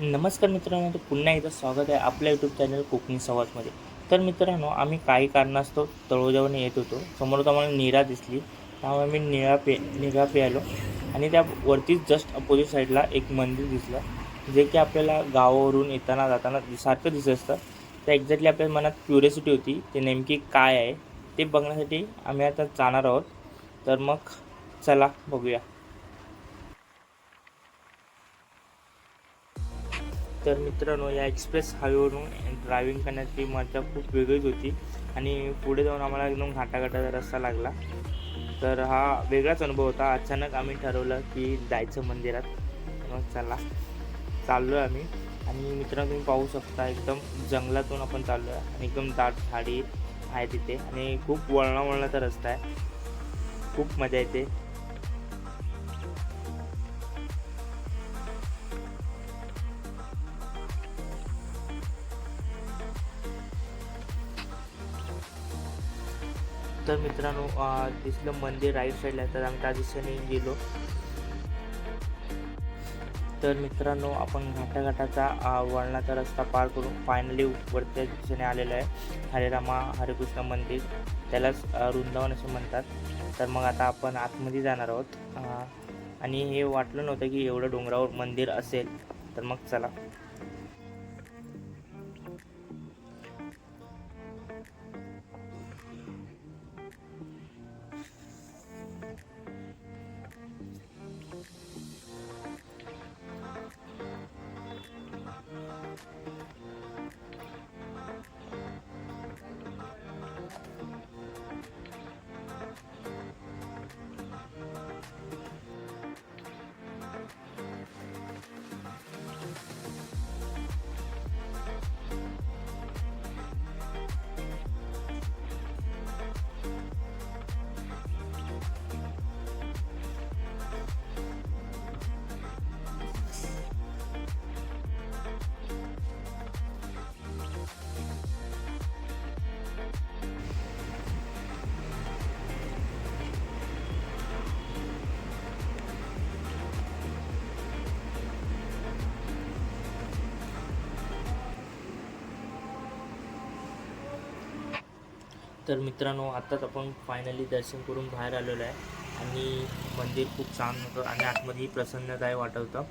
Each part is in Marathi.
नमस्कार मित्रांनो तर पुन्हा एकदा स्वागत आहे आपल्या यूट्यूब चॅनल कोकणी संवादमध्ये तर मित्रांनो आम्ही काही कारणास्तव तळोजावरून येत होतो. समोर आम्हाला निरा दिसली. त्यामुळे आम्ही निळा पे निरा प्यायलो. आणि त्या वरतीच जस्ट अपोजिट साईडला एक मंदिर दिसलं. जे की आपल्याला गावावरून येताना जाताना सारखं दिसत असतं. तर एक्झॅक्टली आपल्या मनात क्युरियोसिटी होती ते नेमकी काय आहे? ते बघण्यासाठी आम्ही आता जाणार आहोत. तर मग चला बघूया. तर मित्रांनो या एक्सप्रेस हायवेवरून ड्रायव्हिंग करण्याची मजा खूप वेगळीच होती. आणि पुढे जाऊन आम्हाला एकदम घाटाघाटाचा रस्ता लागला. तर हा वेगळाच अनुभव होता. अचानक आम्ही ठरवलं की जायचं मंदिरात. मग चला चाललो आहे आम्ही. आणि मित्रांनो तुम्ही पाहू शकता एकदम जंगलातून आपण चाललो आहे आणि एकदम दाट झाडी आहे तिथे. आणि खूप वळणा वळणाचा रस्ता आहे. खूप मजा येते. तर मित्रांनो दिसलं मंदिर राईट साईडला आहे, तर आम्ही त्या दिशेने गेलो. तर मित्रांनो आपण घाटाघाटाचा वळणाचा रस्ता पार करून फायनली वरच्या दिशेने आलेलं आहे. हरेरामा हरेकृष्ण मंदिर. त्यालाच वृंदावन असे म्हणतात. तर मग आता आपण आतमध्ये जाणार आहोत. आणि हे वाटलं नव्हतं की एवढं डोंगरावर मंदिर असेल. तर मग चला. तर मित्रांनो आत्ताच आपण फायनली दर्शन करून बाहेर आलेलो आहे. आणि मंदिर खूप छान होतं आणि आतमध्येही प्रसन्नताय वाटवतं.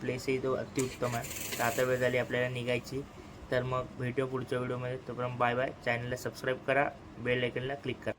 प्लेसही तो अतिउत्तम आहे. तर आता वेळ झाली आपल्याला निघायची. तर मग भेटूया पुढच्या व्हिडिओमध्ये तोपर्यंत बाय बाय चॅनलला सबस्क्राईब करा. बेल आयकनला क्लिक करा.